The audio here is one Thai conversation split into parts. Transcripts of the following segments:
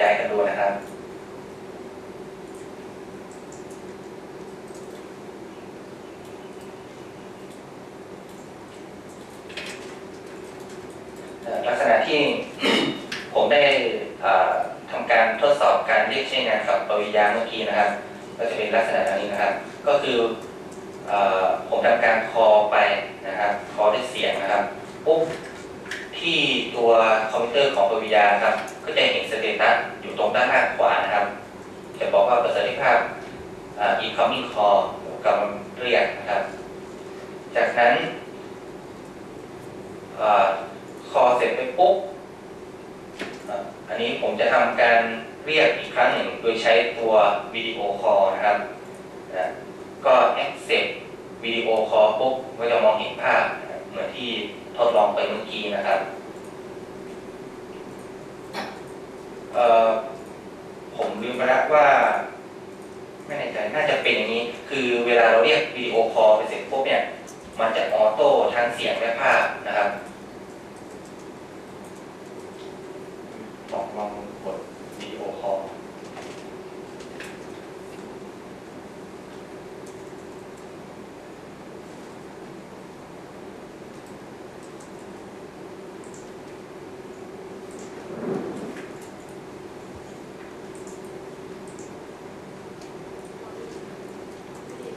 ย้ายกันดูนะครับ ลักษณะที่ผมได้ทำการทดสอบการเรียกใช้งานกับปวิยาเมื่อกี้นะครับ ก็จะเป็นลักษณะแบบนี้นะครับ ก็คืออผมทำการคอไปนะครับ คอด้วยเสียงนะครับปุ๊บที่ตัวคอมพิวเตอร์ของปวิยาครับ ก็จะเห็นสเตตัสอยู่ตรงด้านล่างขวานะครับ จะบอกว่าประสิทธิภาพเอ่อ incoming call กำลังเรียกนะครับ จากนั้นเอ่อคอเสร็จไปปุ๊บอันนี้ผมจะทำการเรียกอีกครั้งหนึ่งโดยใช้ตัววิดีโอคอลนะครับนะก็ accept วิดีโอคอลปุ๊บก็จะมองเห็นภาพ เหมือนที่ทดลองไปเมื่อกี้นะครับ เออผมลืมไปแล้วว่า ไม่แน่ใจน่าจะเป็นอย่างนี้ คือเวลาเราเรียกวิดีโอคอลไปเสร็จปุ๊บเนี่ย มันจะออโต้ทั้งเสียงและภาพนะครับ ลองลองกดวิดีโอคอล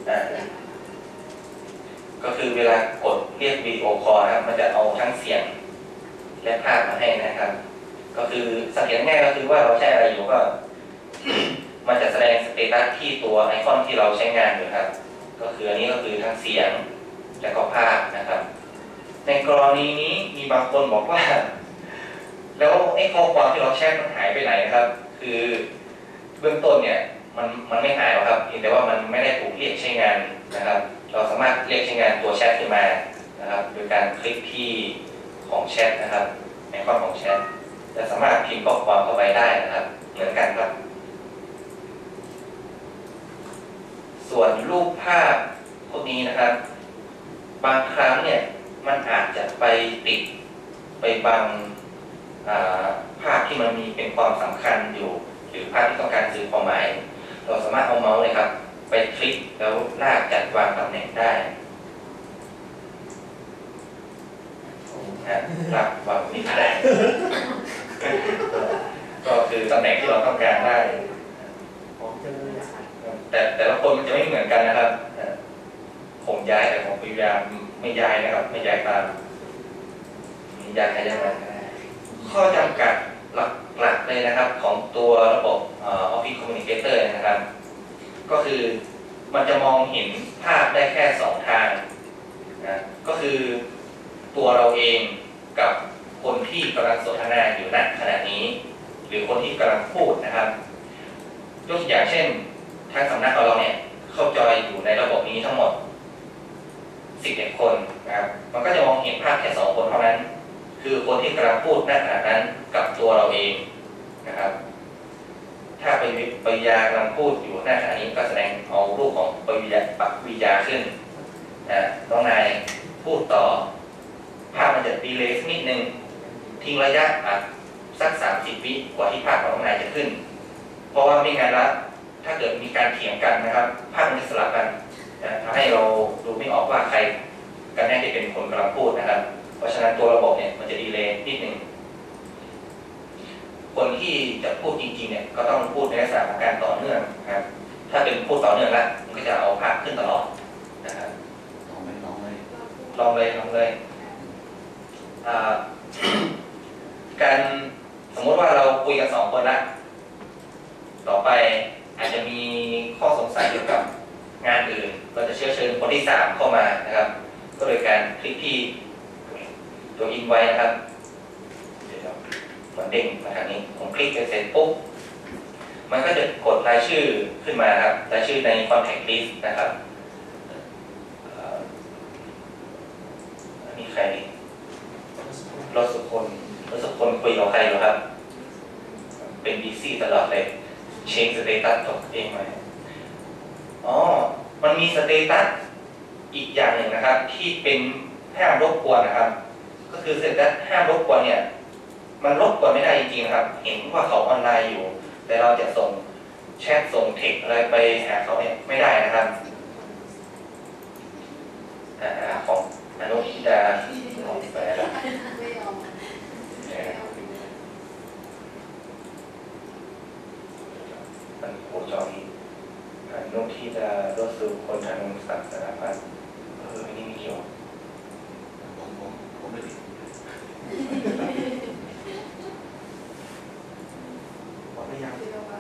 อ่าก็คือ เวลากดเรียกวิดีโอคอลนะครับ มันจะเอาทั้งเสียงและภาพมาให้นะครับ ก็คือสังเกตง่ายก็คือว่าเราใช้อะไรอยู่ก็ มันจะแสดงสเตตัสที่ตัวไอคอนที่เราใช้งานอยู่ครับ ก็คืออันนี้ก็คือทั้งเสียงและก็ภาพนะครับ ในกรณีนี้มีบางคนบอกว่า แล้วไอ้ข้อความที่เราแชทมันหายไปไหนนะครับ คือเบื้องต้นเนี่ย มันมันไม่หายหรอกครับเพียงแต่ว่ามันไม่ได้ถูกเรียกใช้งานนะครับ เราสามารถเรียกใช้งานตัวแชทขึ้นมานะครับ โดยการคลิกที่ของแชทนะครับไอคอนของแชทจะสามารถพิมพ์ข้อความเข้าไปได้นะครับ เหมือนกันครับ ส่วนรูปภาพพวกนี้นะครับ บางครั้งเนี่ยมันอาจจะไปติดไปบังภาพที่มันมีเป็นความสำคัญอยู่ หรือภาพที่ต้องการสื่อความหมาย เราสามารถเอาเมาส์เลยครับ ไปคลิกแล้วลากจัดวางตำแหน่งได้นะลากวางนี่ก็ได้ก็คือตำแหน่งที่เราต้องการได้ แต่แต่ละคนมันจะไม่เหมือนกันนะครับเอ่อผมย้ายแต่ของพยายามไม่ย้ายนะครับ ไม่ย้ายตามมีย้ายใครย้ายมาข้อจำกัดหลักๆเลยนะครับของตัวระบบเอ่อ Office Communicator นะครับ ก็คือมันจะมองเห็นภาพได้แค่สองทางนะก็คือตัวเราเองกับคนที่กำลังสนทนาอยู่ณขณะนี้ หรือคนที่กำลังพูดนะครับยกตัวอย่างเช่นทางสำนักของเราเนี่ยเข้าจอยอยู่ในระบบนี้ทั้งหมด11คนนะครับมันก็จะมองเห็นภาพแค่สองคนเท่านั้น คือคนที่กำลังพูดณขณะนั้นกับตัวเราเองนะครับ ถ้าไปวิปริยากำลังพูดอยู่ณขณะนี้ก็แสดงเอารูปของปริยาปักวิยาขึ้นนะน้องนายพูดต่อ ภาพมันจะดีเลย์สักนิดนึง ทิ้งระยะอะสัก30วิกว่าที่ภาพของน้องนายจะขึ้น เพราะว่าไม่งั้นล้วถ้าเกิดมีการเถียงกันนะครับ ภาพมันจะสลับกันนะทำให้เราดูไม่ออกว่าใครกันแน่ที่เป็นคนกำลังพูดนะครับ เพราะฉะนั้นตัวระบบเนี่ยมันจะดีเลย์นิดหนึ่ง คนที่จะพูดจริงๆเนี่ยก็ต้องพูดในลักษณะของการต่อเนื่องนะครับ ถ้าเป็นพูดต่อเนื่องแล้วมันก็จะเอาภาพขึ้นตลอดนะครับลองเลยลองเลยลองเลยลองเลยอ่าการสมมติว่าเราคุยกันสองคนละต่อไปอาจจะมีข้อสงสัยเกี่ยวกับงานอื่นเราจะเชื้อเชิญคนที่สามเข้ามานะครับ ก็โดยการคลิกที่ตัวอินไว้นะครับเดี๋ยว มันเด้งมาทางนี้ ผมคลิกเสร็จปุ๊บ มันก็จะกดรายชื่อขึ้นมาครับ รายชื่อใน contact list นะครับอ่อมีใครรถสุคนรถสุคนคุยกับใครเหรอครับ เป็นบีซี่ตลอดเลยเช็คสเตตัสตัวเองไหมอ๋อ มันมีสเตตัสอีกอย่างหนึ่งนะครับ ที่เป็นห้ามรบกวนนะครับ ก็คือสเตตัสห้ามรบกวนเนี่ย มันรบกวนไม่ได้จริงๆครับ เห็นว่าเขาออนไลน์อยู่ แต่เราจะส่งแชทส่งเทคอะไรไปหาเขาเนี่ยไม่ได้นะครับอของอนุทิดาของแฟนแล้วไม่ยอมมันโคจรอีกอนุทิดารถสู่คนธนงศักดิ์สารพัดเอออันนี้ม่เกี่ยว ผมผมผมไม่ติดวัดได้ยัง สีเหลืองอะ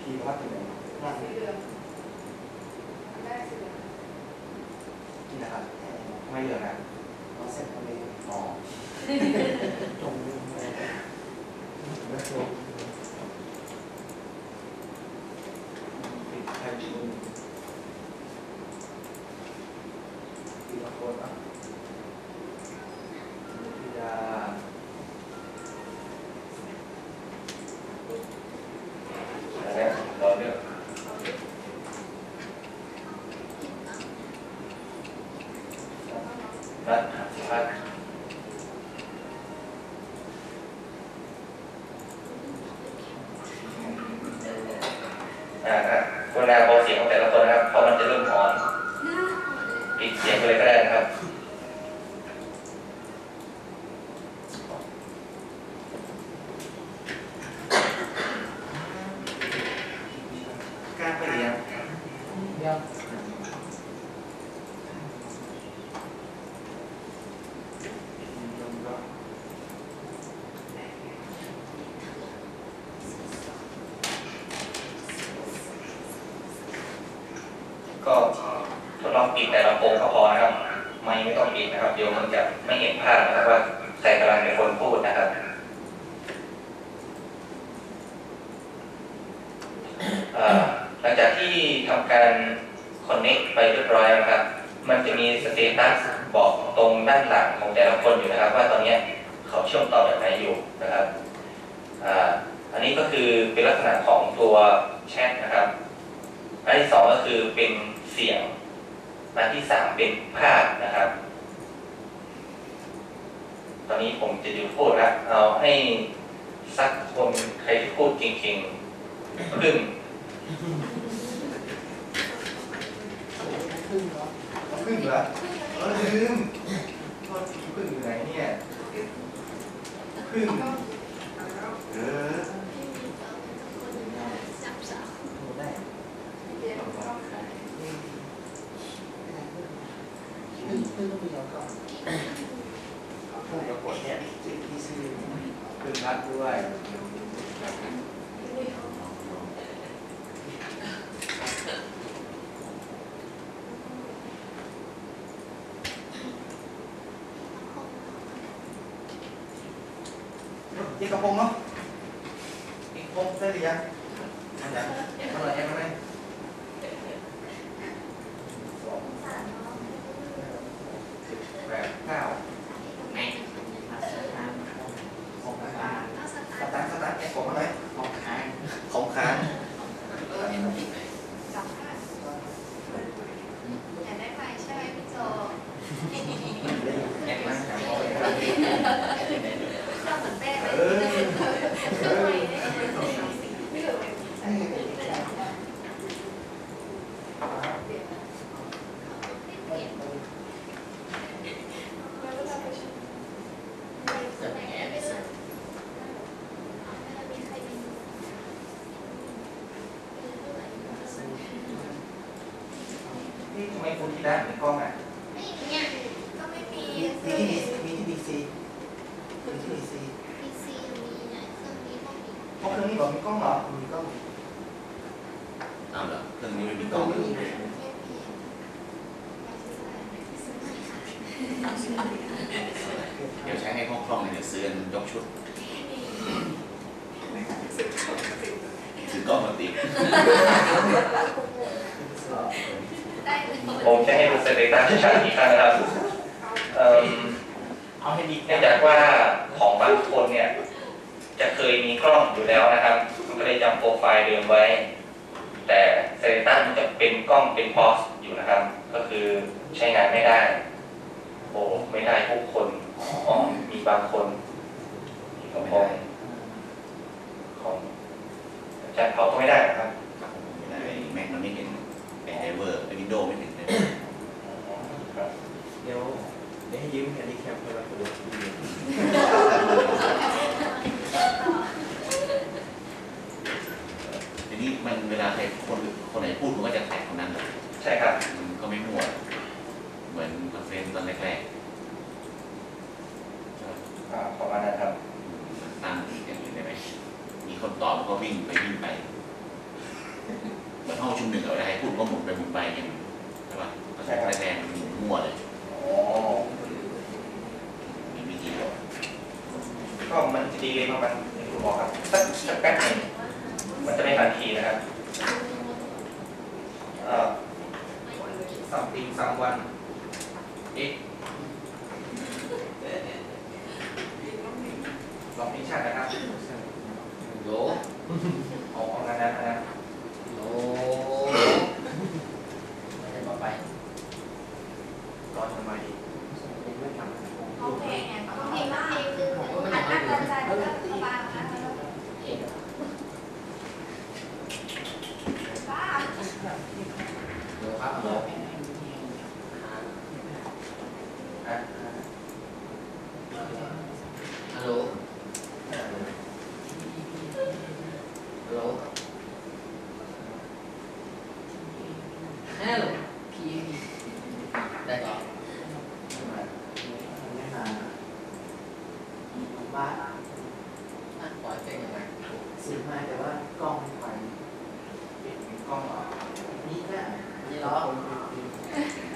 พีวัดที่ไหนนั่ง สีเหลืองอันแรกสีเหลือง กินนะครับ ไม่เหลือนะ เราเสร็จทะเลอ๋อ จงลืมไปแล้วจงปิดไฟชุนปีละคนอะพิยา แล้วเนี่ยรอเลือกรัฐสิพัฒน์อ่าครับเวลาพอเสียงของแต่ละคนนะครับเพราะมันจะเริ่มอ่อนปิดเสียงไปเลยก็ได้นะครับ การไปเรียนยัง ก็ทดลองปิดแต่ลำโพงก็พอนะครับ ไม่ไม่ต้องปิดนะครับ เดี๋ยวมันจะไม่เห็นภาพนะครับว่าใครกำลังเป็นคนพูดนะครับหลังจากที่ทำการ connect ไปเรียบร้อยนะครับ มันจะมีสเตตัสบอกตรงด้านหลังของแต่ละคนอยู่นะครับ ว่าตอนนี้เขาเชื่อมต่อแบบไหนอยู่นะครับออันนี้ก็คือเป็นลักษณะของตัวแชทนะครับ อันที่สองก็คือเป็นเสียงอันที่สามเป็นภาพนะครับ ตอนนี้ผมจะหยุดพูดแล้วเอาให้สักคนใครที่พูดเก่งๆครึ่งพึ่งเหรอพึ่งเหรอเออลืมโทษทีพึ่งอยู่ไหนเนี่ยพึ่งเออโทรได้ เรียนต้องขาย พึ่งพึ่งต้องมีเราก่อนพึ่งปรากฏเนี่ยสิ่งที่ชื่อพึ่งรัดด้วยที่กระโปรงเนาะอีกกระโปรงได้หรือยังอันยังเท่าไหร่ยังไม่สองสิบแปดเก้าของค้างสตางค์สตางค์แกะของอะไรของค้างของค้าง จับผ้า อยากได้ไฟใช่ไหมพี่โจ แกะมาหาของไปครับ ชอบเหมือนเป้ไหม เออเออ ไม่เหลือ นี่ทำไมคุณที่ด้านถึงกล้องอะ เนี่ยก็ไม่ มีมีมีที่ดีมีที่ดีซีมีที่ดีซีพีซีมีเนี่ยเครื่องนี้ก็มีเพราะเครื่องนี้บอกมีกล้องเหรอมีกล้องอ้าวเหรอเครื่องนี้ไม่มีกล้องเลยแค่เพียงเดี๋ยวใช้ให้คล่องๆเลยเดี๋ยวซื้ออันยกชุดถือกล้องมาติดได้เลยผมจะให้ดูสเตตัสชัดๆอีกครั้งนะครับ เอาให้ดีเนื่องจากว่าของบางคนเนี่ย จะเคยมีกล้องอยู่แล้วนะครับ มันก็เลยจำโปรไฟล์เดิมไว้ แต่เซเลตันมันจะเป็นกล้องเป็นพอสอยู่นะครับ ก็คือใช้งานไม่ได้ โอ้ไม่ได้ทุกคนอ๋อมีบางคนไม่ของของอาจารย์เผาก็ไม่ได้นะครับ ครับผมไม่ได้แม็กมันไม่เห็นไอ้ไดเวอร์ไอ้วินโดว์ไม่เห็นเลย ครับ เดี๋ยวเดี๋ยวให้ยืมแฮนดี้แคปไปแล้วดู ทีนี้มันเวลาใคร คนคนไหนพูดมันก็จะแท็กคนนั้นเลยใช่ครับมันก็ไม่มั่วเหมือนคอนเฟรนซ์ตอนแรกๆอ่าประมาณนั้นครับมันตั้งอย่างอื่นได้ไหมมีคนตอบมันก็วิ่งไปวิ่งไปเหมือนห้องประชุมหนึ่งเอาอะไรพูดก็หมุนไปหมุนไปอย่างนี้ใช่ป่ะคอนเฟรนซ์แรกๆมันหมุนมั่วเลยอ๋อ มีวิธีบอกก็มันจะดีเลยประมาณนี้คุณหมอครับสักสักแป๊บหนึงมันจะไม่ทันทีนะครับเอ่อ something someone it ลองพิชานะครับโหลเอาเอางั้นนะนะ 哎。